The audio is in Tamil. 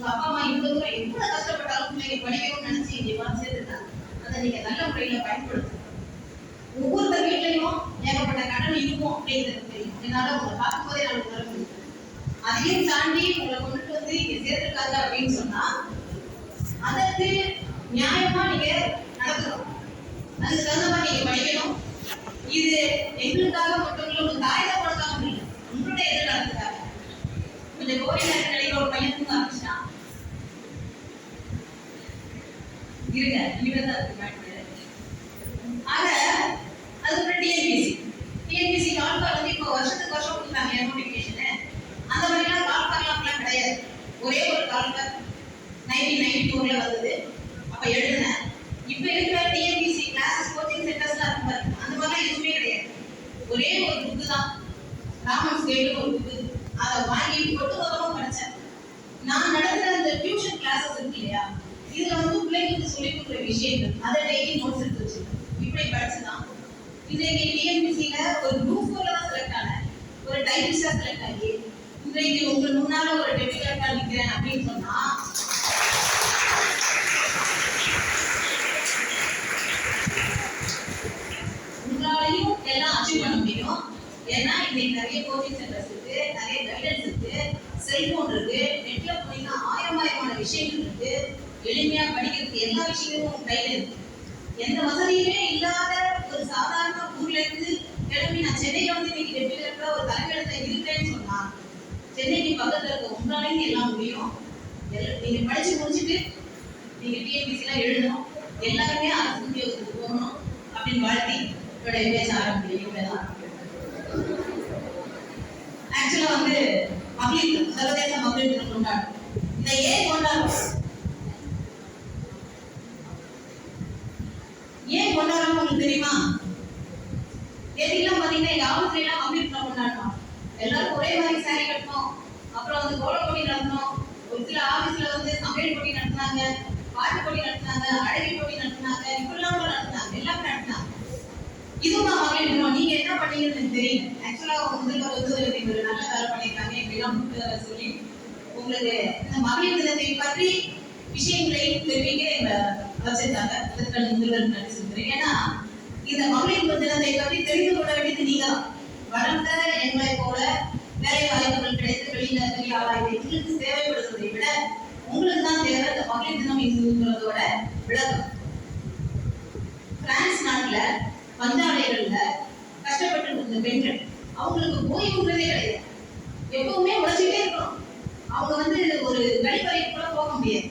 உங்க அப்பா அம்மா இவ்வளவு தூரம் எவ்வளவு கஷ்டப்பட்டாலும் பிள்ளைங்க படிக்கணும்னு நினைச்சு இங்க வந்து சேர்த்துட்டாங்க அதை நீங்க நல்ல முறையில பயன்படுத்துங்க ஒவ்வொருத்தர் வீட்லயும் ஏகப்பட்ட கடன் இருக்கும் அப்படிங்கிறது தெரியும். என்னால உங்களை பார்க்கும்போதே நான் உணர முடியும் அதையும் தாண்டி உங்களை கொண்டுட்டு வந்து இங்க சேர்த்துருக்காங்க அப்படின்னு சொன்னா அதற்கு நியாயமா நீங்க நடக்கணும். அதுக்கு தகுந்த மாதிரி நீங்க படிக்கணும். இந்த கோடி நிலையில ஒரு பையன் தூங்க ஆரம்பிச்சிட்டான் இருங்க இனிமே இருக்கு அதுக்கு ஆக அதுக்கப்புறம் டிஎன்பிசி டிஎன்பிசி கால்பார் வந்து இப்போ வருஷத்துக்கு வருஷம் கொடுத்தாங்க நோட்டிஃபிகேஷனு அந்த மாதிரிலாம் கால்பார்லாம் கிடையாது. ஒரே ஒரு கால்பார் நைன்டீன் நைன்டி டூல வந்தது அப்ப எழுதினேன் இப்போ இருக்கிற டிஎன்பிசி கிளாஸஸ் கோச்சிங் சென்டர்ஸ்லாம் இருக்கு பாருங்க அந்த மாதிரிலாம் எதுவுமே கிடையாது ஒரே ஒரு புக்கு தான் ராமன் ஸ்கேல் ஒரு புக்கு அதை வாங்கி ஒட்டு மொத்தமாக படித்தேன் நான் நடத்துகிற அந்த டியூஷன் கிளாஸஸ் இருக்கு இல்லையா இதுல வந்து பிள்ளைங்களுக்கு கொடுக்குற விஷயங்கள். அதை டெய்லி நோட்ஸ் எடுத்து வச்சிருக்கேன் இப்படி படிச்சுதான். இன்றைக்கு டிஎன்பிசியில ஒரு குரூப் ஃபோர்ல தான் செலக்ட் ஆனேன். ஒரு டைபிஸ்டா செலக்ட் ஆகி இன்றைக்கு உங்க முன்னால ஒரு டெபிகட்டா நிக்கிறேன் அப்படின்னு சொன்னா உங்களாலையும் எல்லாம் அச்சீவ் பண்ண முடியும். ஏன்னா இன்னைக்கு நிறைய கோச்சிங் சென்டர்ஸ் இருக்கு நிறைய கைடன்ஸ் இருக்கு. செல்போன் இருக்கு. படிக்கிறதுக்கு எல்லா விஷயமும் கையில இருக்கு. எந்த வசதியுமே இல்லாத ஒரு சாதாரண ஊர்ல இருந்து கிளம்பி நான் சென்னையில வந்து இன்னைக்கு டெபிகட்டா ஒரு தலைமையிடத்துல இருக்கேன்னு சொன்னா சென்னைக்கு பக்கத்துல இருக்க உங்களாலையும் எல்லாம் முடியும். நீங்க படிச்சு முடிச்சுட்டு நீங்க டிஎன்பிசி எல்லாம் எழுதணும். எல்லாருமே அரசு உத்தியோகத்துக்கு போகணும் அப்படின்னு வாழ்த்தி என்னுடைய பேச ஆரம்பிக்கிறேன் ஆக்சுவலா வந்து மகளிர் சர்வதேச மகளிர் தினம் கொண்டாடும் இந்த ஏன் கொண்டாடும் ஏன் கொண்டாடுறோம் உங்களுக்கு தெரியுமா? தேதியெல்லாம் பாத்தீங்கன்னா எங்க ஆபத்துல எல்லாம் மகளிர் கொண்டாடுறோம். எல்லாரும் ஒரே மாதிரி சாரி கட்டணும். அப்புறம் வந்து கோல போட்டி நடத்தணும். ஒரு சில ஆபீஸ்ல வந்து சமையல் போட்டி நடத்தினாங்க பாட்டு போட்டி நடத்தினாங்க அழகி போட்டி நடத்தினாங்க இப்படிலாம் கூட நடத்தினாங்க. எல்லாமே நடத்தினாங்க. இதுவும் நான் மகளிர் நீங்க என்ன பண்ணீங்கன்னு எனக்கு தெரியும் ஆக்சுவலா முதல்வர் வந்து ஒரு நல்ல வேலை பண்ணியிருக்காங்க இப்படிலாம் புக்கு சொல்லி உங்களுக்கு இந்த மகளிர் தினத்தை பற்றி விஷயங்களை தெரிவிக்க எங்க வச்சிருக்காங்க அதற்கான முதல்வர் நன்றி சொல்கிறேன். ஏன்னா இந்த மகளிர் தினத்தை பற்றி தெரிந்து கொள்ள வேண்டியது நீங்க தான். வளர்ந்த எங்களை போல வேலை வாய்ப்புகள் கிடைத்து வெளியில பெரிய ஆளாகி எங்களுக்கு தேவைப்படுவதை விட உங்களுக்கு தான் தேவை இந்த மகளிர் தினம் இதுங்கிறதோட விளக்கம். பிரான்ஸ் நாட்டுல பஞ்சாலைகள்ல கஷ்டப்பட்டு இருந்த பெண்கள் அவங்களுக்கு ஓய்வுங்கிறதே கிடையாது. எப்பவுமே உழைச்சிட்டே இருக்கணும். அவங்க வந்து ஒரு கழிப்பறைக்கு கூட போக முடியாது.